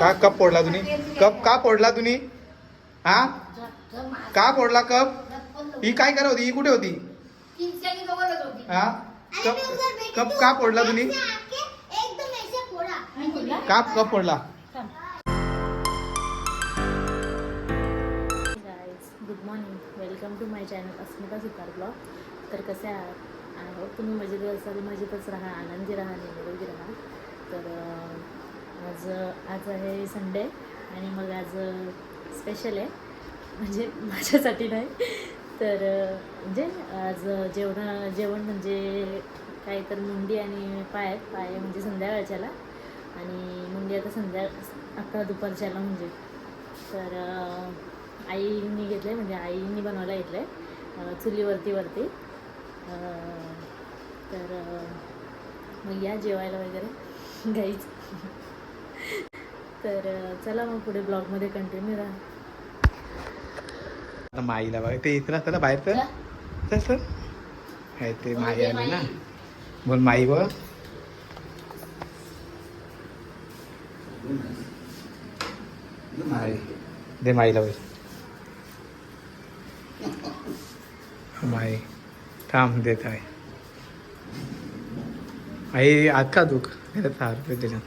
का? कप फोडला तुम्ही? कप का फोडला तुम्ही? हा? का फोडला कप? ही काय करत होती? ही कुठे होती? हा? कप कप का फोडला तुम्ही? का कप फोडला? Good morning welcome to my channel Asmita Sutar blog तर कसे आहात? आय तुम्ही मजेत असाल मजेतच राहा आनंदी राहा निरोगी राहा. तर आज आज आहे संडे आणि मग आज स्पेशल आहे. म्हणजे माझ्यासाठी नाही. तर म्हणजे आज जेवण जेवण म्हणजे काय तर मुंडी आणि पाय पाय म्हणजे संध्याकाळच्याला आणि मुंडी आता संध्या आता दुपारच्याला म्हणजे. तर आईनी घेतलं म्हणजे आईनी बनवायला घेतलं आहे चुलीवरती वरती. तर मग या जेवायला वगैरे गाईच तर चला मग पुढे ब्लॉगमध्ये कंटिन्यू राहा. आता माईला बघ ते इथं असतं ना बाहेरचं? तसं हे ते माई आली ना. बोल माई बघ. दे माईला बोल माई थांब देत आहे. आई अख्खा दुख? हे सहा रुपये दिला.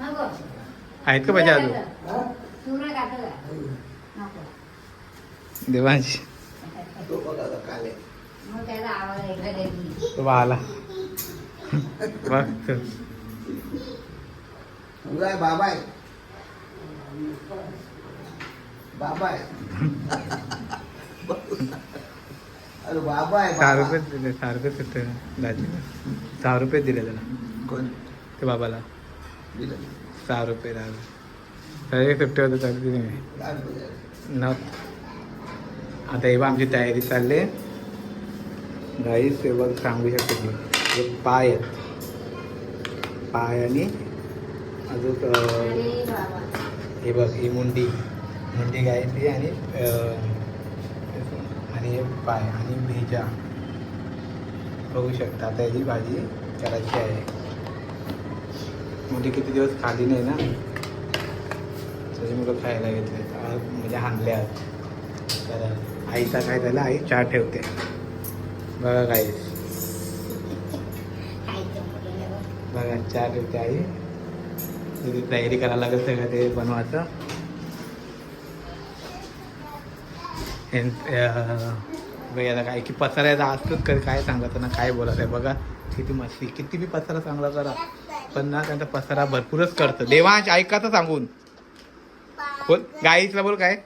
आहेत का पाहिजे अजून? देवांशी. तो आला बघ बाबाय बाबाय अरे बाबाय सहा रुपये दिले सहा रुपये सुट्टे दाजीला. सहा रुपये दिले त्याला. कोण? ते बाबाला. सहा रुपये दहा रुपये सगळे सुट्टे होते चालू न आता हे आमची तयारी चालली. गाईस हे बघ सांगू शकतो मी हे पाय आहेत. पाय आणि अजून हे बघ ही मुंडी. मुंडी गायची आणि आणि हे पाय आणि भेजा. बघू शकता आता याची भाजी करायची आहे. मुली किती दिवस खाली नाही ना? त्याची मुलं खायला घेतले. म्हणजे हाणले आहेत तर आईचा काय झाला? आई चहा ठेवते. बघा काय. बघा चहा ठेवते आई. तिथे तयारी करायला लागेल सगळं ते बनवायचं. एन- आता काय की पसरायचा असतोच काय सांगायचं ना काय बोलायचं आहे. बघा किती मस्ती. किती बी पसरा चांगला करा. पण ना त्यांचा पसारा भरपूरच करतं. देवांश ऐकाचं सांगून. बोल गाईसला बोल काय?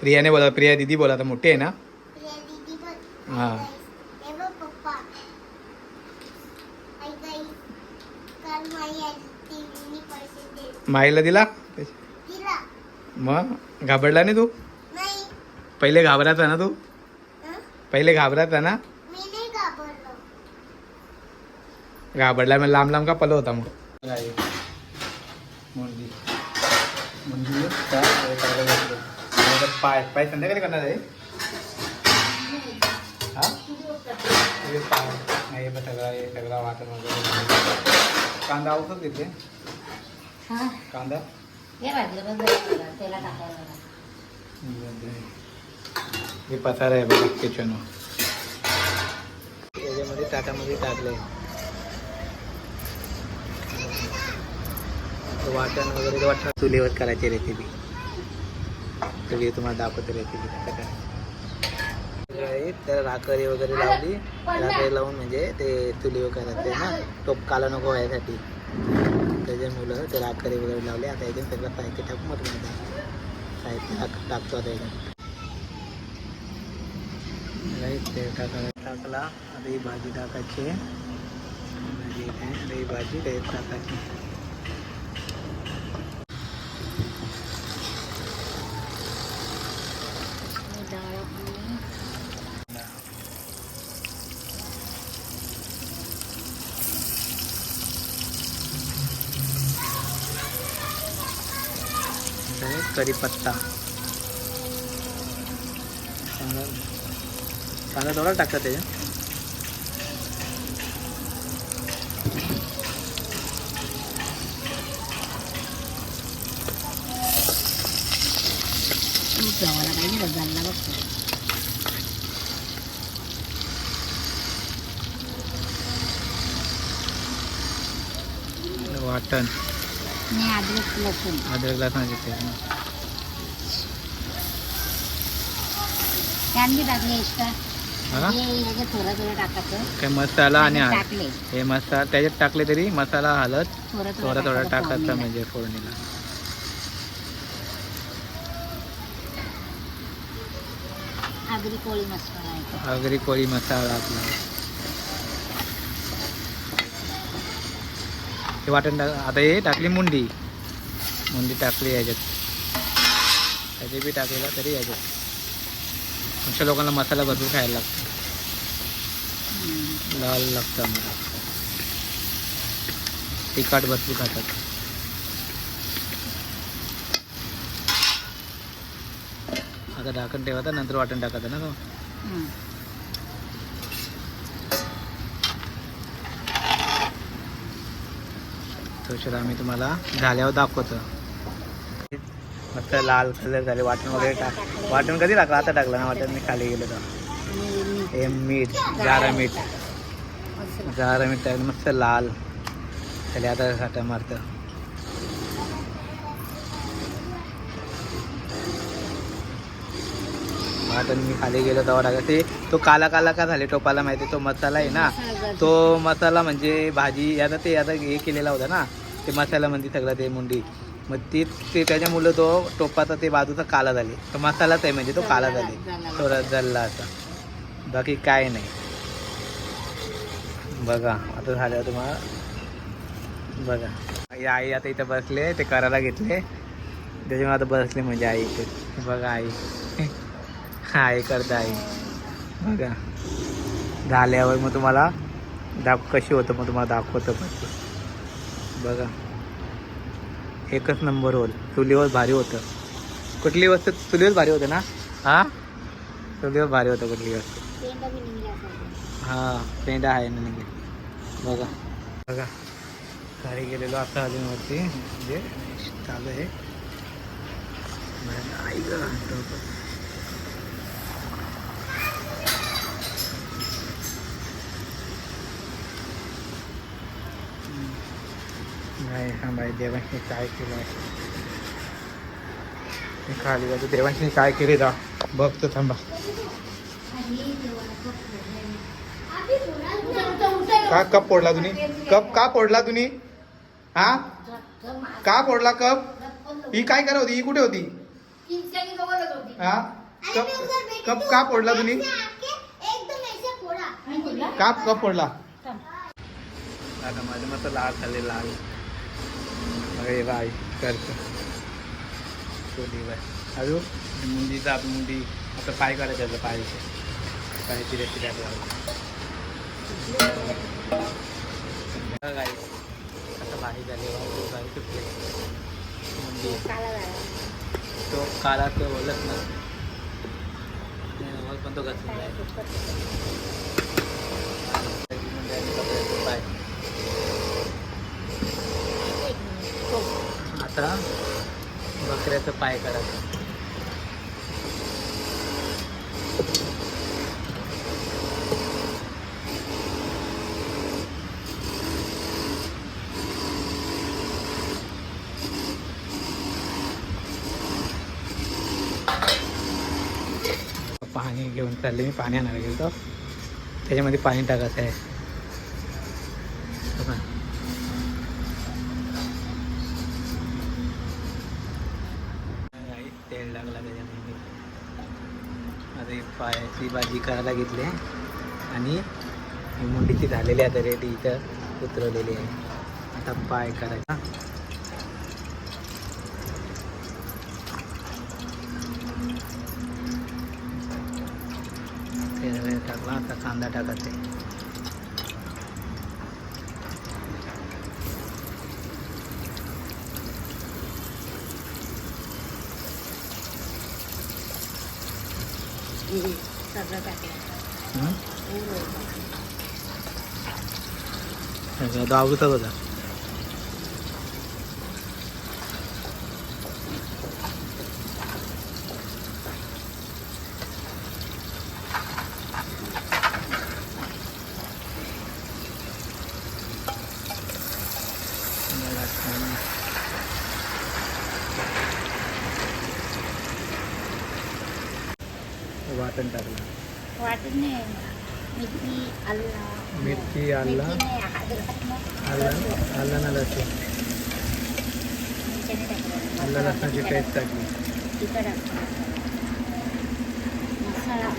प्रियाने बोला प्रिया दिदी बोला आता मोठी आहे ना? हा. माईला दिला? दिला. मग घाबरला नाही तू? पहिले घाबरायचा ना तू? पहिले घाबरायचा ना. घाबरलो. घाबरला मग लांब लांब का पलो होता मग? पाय. पाय संध्याकाळी करणार आहे? नाही सगळा हे सगळा वाटण वगैरे. कांदा औषध घेते कांदा? हे पसारा आहे बघा किचन याच्यामध्ये ताटामध्ये टाकले वाटण वगैरे वाटण चुलीवर करायची रेसिपी चुली तुम्हाला दाखवते रेसिपी काय? तर राखरी वगैरे लावली. राखरी लावून म्हणजे ते चुलीवर करायचं ना टोप काला नको व्हायसाठी. त्याचे मुलं ते राखरी वगैरे लावले. आता याच्यात सगळं साहित्य टाकून मग साहित्य टाक टाकतो आता याच्यात. राईट ते टाका टाकला आता ही भाजी टाकायची भाजी इथे, आता ही भाजी त्याच्यात टाकायची डाळ आपली कढीपत्ता कांदा थोडा टाकतात गव्हाला काही बघतो वाटण. मी अद्रक लसूण. अद्रक लसणाची पेस्ट बी टाकले एक्स्ट्रा हा? काय मसाला आणि हे मसाला त्याच्यात टाकले तरी मसाला हळद थोडं थोडा टाकायचा. म्हणजे फोडणीला. आगरी कोळी मसाला आहे तो. आगरी कोळी मसाला आपला. हे वाटण टाक आता हे टाकली मुंडी. मुंडी टाकली याच्यात. त्याचे बी टाकलेला तरी याच्यात. आमच्या लोकांना मसाला भरपूर खायला लागतो. लाल लागतं आम्हाला. तिखट भरपूर खातात. आता ढाकण ठेवायचा नंतर वाटण टाकायचं ना तो? हम्म. तो क्षण आम्ही तुम्हाला झाल्यावर दाखवतो. मस्त लाल कलर झाले. वाटण वगैरे टाक वाटण कधी टाकलं? आता टाकलं ना वाटण? मी खाली गेलो तर. हे मीठ जारा मीठ. मसाला. जारा मीठ टाकलं मस्त लाल. त्याला आता साठा मारतं. वाटण मी खाली गेलो तेव्हा टाका ते तो काला काला का झाले टोपाला माहिती तो मसाला आहे ना? मसाला. तो मसाला म्हणजे भाजी आता ते आता हे केलेला होता ना? ते मसाल्यामध्ये सगळं ते मुंडी. मग ते ते त्याच्यामुळं तो टोपाचा ते बाजूचा काला झाले. तो मसालाच आहे म्हणजे तो काला झाले. थोडा जल्ला असा. बाकी काय नाही. बघा आता झालं तुम्हाला. बघा. आई आई आता इथं बसले ते करायला घेतले. त्याच्यामुळे आता बसले म्हणजे आई इथे. बघा आई. आई करता आई. बघा. झाल्यावर मग तुम्हाला दाख कशी होतं मग तुम्हाला दाखवतं पण. बघा. एकच नंबर होल. चुलीवर भारी होतं. कुठली वस्तू? चुलीवर भारी होतं ना? हा? चुलीवर भारी होतं कुठली वस्तू. हा पेंडा आहे ना म्हणजे बघा. बघा. खाली गेलेलो आता अजून वरती म्हणजे चालू आहे. आई नाही हा बाई देवांशी काय केलं आहे मी खाली जातो देवांशी काय केले दा बघतो थांबा. का कप फोडला तुम्ही कप का फोडला तुम्ही हा? का फोडला कप? ही काय करत होती? ही कुठे होती? हा? कप कप का फोडला तुम्ही एकदम ऐसे फोड़ा का कप फोडला? आता माझं मस्त लाल झाले लाल अरे बाय करतो बाय अजून? मुंडीचा आपण मुंडी. आता पाय करायचं पायचे. पाय रेसिपी आपल्याला गाई आता भाजी झाली. गाई मुंडी. तो काला तो बोलत ना. मग पण तो घातलेला आहे मुंडी आणि कपड्याचे पाय एक मिनिट. हो. आता बकऱ्याचं पाय करायचं पाणी घेऊन चालले मी पाणी आणायला गेलो त्याच्यामध्ये पाणी टाकायचं आहे बघा. नाही, तेल लागला त्याच्यामध्ये आता ही पायाची भाजी करायला घेतली आहे. आणि ही मुंडीची झालेली आहे आता रेडी इथं उतरवलेली आहे. आता पाय करायचा. टाकला आता कांदा टाकायचा आहे सगळं टाकलं होता वाटण टाकलं वाटत नाही मिरची आल्ला मिरची आला नाही हळद आला आला ना लसूण. आला लसणाची पेस्ट टाकली. मसाला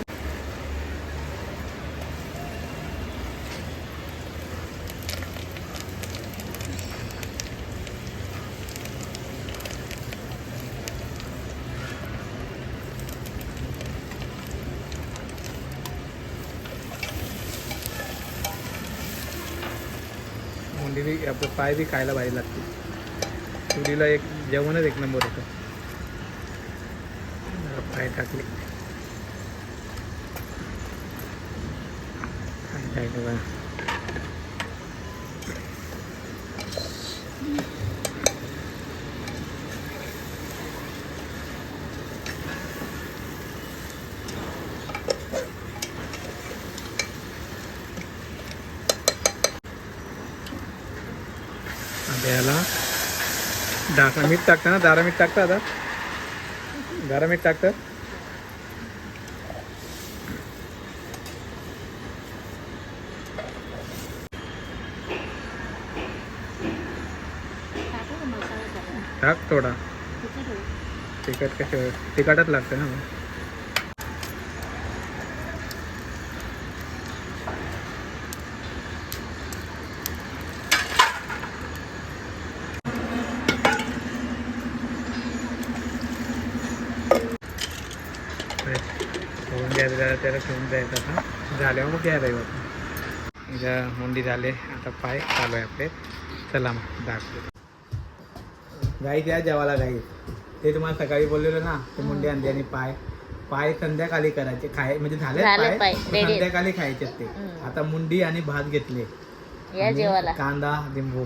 मुंडी बी आपलं पाय बी खायला भारी लागते. चुलीला एक जेवणच एक नंबर होतं. पाय टाकले. काय काय बघा. आता याला डाका मीठ टाकता ना दारा मीठ टाकता आता. दारा मीठ टाकतात टाकू थोडा. तिखट कशा तिखटच लागतं ना मग ठेवून द्यायचं त्याला ठेवून द्यायचं आता. झाल्यावर मग घ्यायला येऊ आपण मुंडी झाले. आता पाय चालू आहे आपले. चला मग दाखवतो गाई द्या जेवायला गाई. ते तुम्हाला सकाळी बोललेलं ना ते मुंडी आणली आणि पाय. पाय संध्याकाळी करायचे. खाय म्हणजे झाले पाय. संध्याकाळी खायचे ते. आता मुंडी आणि भात घेतले. कांदा लिंबू.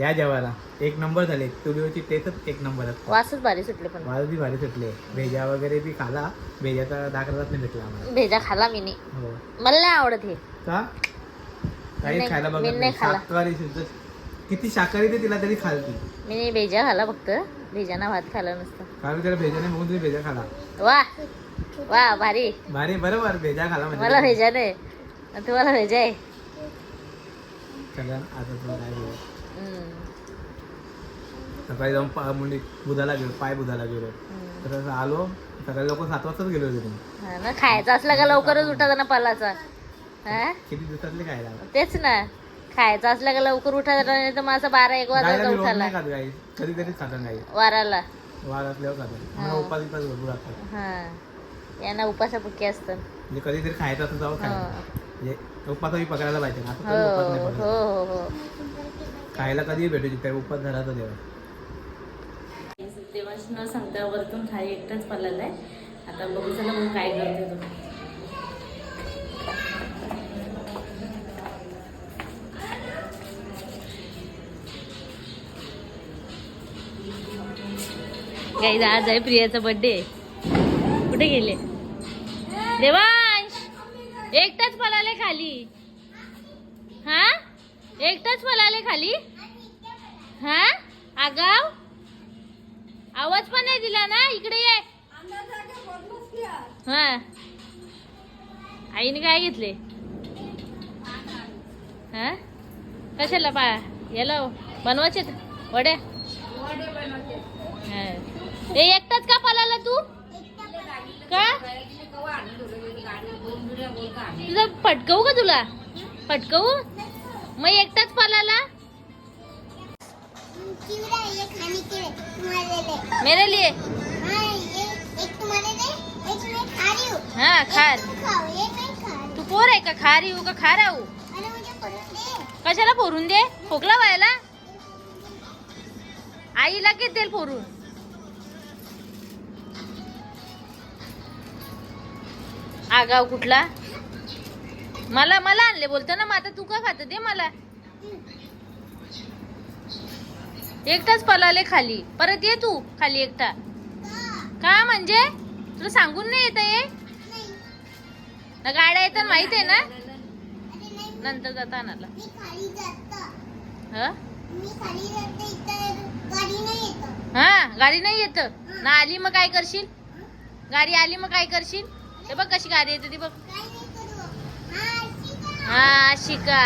या जेवायला. एक नंबर झाले. तुरीवरची टेस्टच एक नंबर आहे वासच भारी सुटले पण. मला बी भारी सुटले. भेजा वगैरे बी खाला. भेजाचा दाखलाच नाही भेटला आम्हाला. भेजा खाला मी नाही. हो. मला नाही आवडत हे. का? काही नाही- खायला मी बघत नाही. शाकाहारी किती शाकाहारी ते तिला तरी खालती मी नाही भेजा खाला फक्त. भेजाना भात खाला नसतं. कारण त्याला भेजा नाही बघून तुम्ही भेजा खाला. वा. वा भारी. भारी बरोबर. भेजा खाला मला म्हणजे भेजा नाही. आणि तुम्हाला भेजा आहे. सगळ्यांना आता तुला काय बोलू. सकाळी जाऊन पा मुंडी बुधाला गेलो पाय बुधाला गेलो. तर असं आलो सकाळी लोक सात वाजताच गेलो होते तुम्ही हा ना खायचं असलं का लवकरच उठायचं ना पालाचा? हा? किती दिवसातले खायला? तेच ना. खायचं असलं का लवकर उठायचं नाही तर माझा बारा एक गायला वाजता मी रोज उठायला नाही खात गाई. कधीतरी खातात गाई. वाराला. वार असल्यावर खातात मला. उपास उपास भरपूर असतात. हा. यांना उपासापुकी असतं. म्हणजे कधीतरी खायचं असं खायला हो. म्हणजे उपासही पकडायला पाहिजे. ना असं हो कधी उपास नाही हो पकडायचा. हो हो. खायला कधीही भेटू शकते. उपास धराचा देवा. देवांश न सांगता वरतून खाली एकटाच पडलेला आहे आता बघू चला मग काय करते तो. काही आज आहे प्रियाचा बर्थडे कुठे गेले? देवांश! एकटाच पळाले खाली. हा? एकटाच पळाले खाली? हा? आगाव? आवाज पण नाही दिला ना? इकडे ये. हा. आईने काय घेतले? हा? कशाला पा याला बनवायचे वड्या हा. ए एकटाच का पळाला तू? का? तुझं पटकवू का तुला? पटकवू? मग एकटाच पळाला मेरे लिए? हाँ ये एक तुम्हारे लिए एक मैं खा हूँ. हा तू पोर आहे का? खा रही हूँ? का खा रहा हूँ कशाला फोडून दे? खोकला व्हायला? आईला किती देईल फोडून आगाव कुठला? मला मला आणले बोलतो ना मग आता तू का खात? दे मला. एकटाच पलाले खाली. परत ये तू. खाली एकटा. का म्हणजे? तुला सांगून नाही येत ये ना गाड्या येतात माहीत आहे ना? नंतर जाता मी ह? गाडी नाही हा गाडी नाही येत. ना आली मग काय करशील? गाडी आली मग काय करशील? ते बघ कशी गाडी येते ती बघ. हा शिका हा शिका.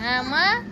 हा मग?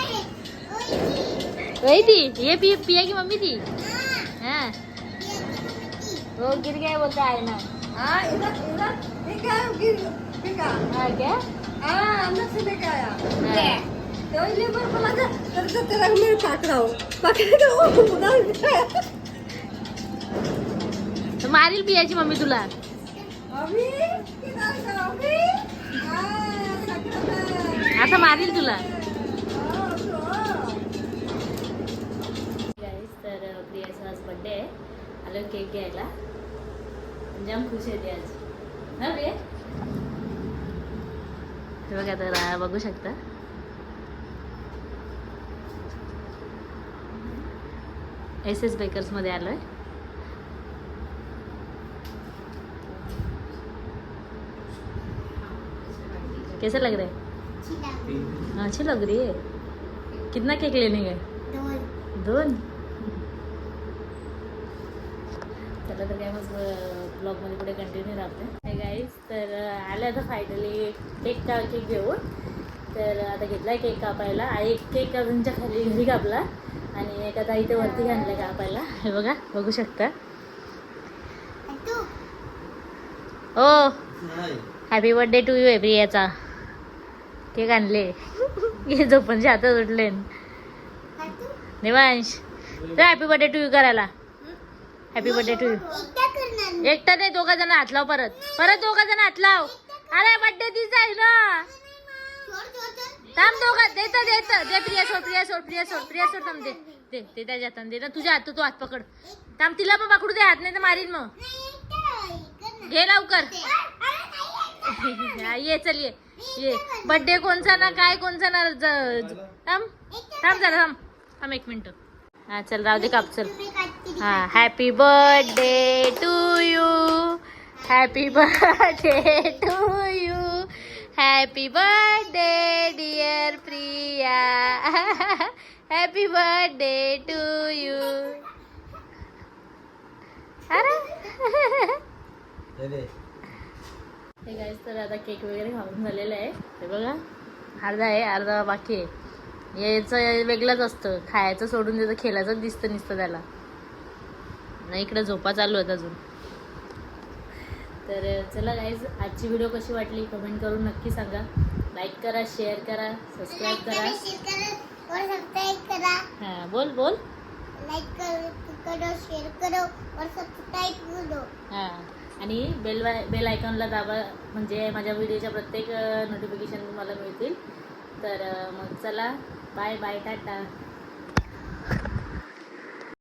वही थी ये पी, पिया की मम्मी थी हाँ। हाँ। मम्मी वो गिर गया बोलता है ना। हाँ इधर इधर क्या गिर हाँ क्या? हाँ अंदर से आया। हाँ। तो ये पर बोला था तेरे से तेरा मैं काट रहा हूँ। पकड़ेगा वो बिठाया तर मारील पियाची मम्मी तुला। अभी किधर हाँ? पकड़ा आता मारील तुला। बड्डे आहे आलं केक घ्यायला. जाम खुश आहे ती आज. हा बघा तर बघू शकता. एस एस बेकर्समध्ये आलोय. कैसा लग रहा? है अच्छी लग रही है. कितना केक लेने गए? दोन? चला तर काय मग ब्लॉगमध्ये पुढे कंटिन्यू राहते हे गाईज तर आले आता फायनली केक का केक घेऊन. तर आता घेतलाय केक कापायला. एक केक अजूनच्या खाली घरी कापला. आणि एक आता इथे वरती घातलाय कापायला. हे बघा बघू शकता. ओ हॅपी बर्थडे टू यू आहे प्रियाचा. केक आणले. हे झोपणचे हातात उठले. तू. Nivansh. Happy birthday to you करायला. हॅपी बर्थडे टू यू एकटा नाही दोघा जण हात लाव परत परत दोघा जण हात लाव अरे बर्थडे तिचा आहे ना. थांब दोघा. देत देत दे प्रिया सोड प्रिया सोड प्रिया सोड प्रिया सोड. थांब दे दे ते त्याच्या हाताने दे ना तुझ्या हात तू हात पकड. थांब तिला पण पकडू दे. हात नाही तर मारीन मग. घे लवकर. ये चल ये. ये. बर्थडे कोणचा ना काय कोणचा ना थांब. थांब जरा थांब. थांब एक मिनिट. हा चल राहू दे काप चल. हा happy birthday to you happy birthday to you happy birthday dear Priya happy birthday to you अरे. हे गाईस तर आता केक वगैरे खाऊन झालेलं आहे. हे बघा. अर्धा आहे अर्धा बाकी आहे. याचं वेगळंच असतं. खायचं सोडून त्याचं खेळायचं दिसतं नुसतं त्याला. नाही इकडे झोपा चालू आहेत अजून. तर चला गाईज आजची व्हिडिओ कशी वाटली कमेंट करून नक्की सांगा. लाईक करा शेअर करा सबस्क्राईब करा. हां बोल बोल. लाइक करो करो शेअर करो और सब्सक्राइब करो. हां आणि बेल बेल आयकॉनला दाबा म्हणजे माझ्या व्हिडिओच्या प्रत्येक नोटिफिकेशन तुम्हाला मिळतील. तर मग चला बाय बाय टाटा.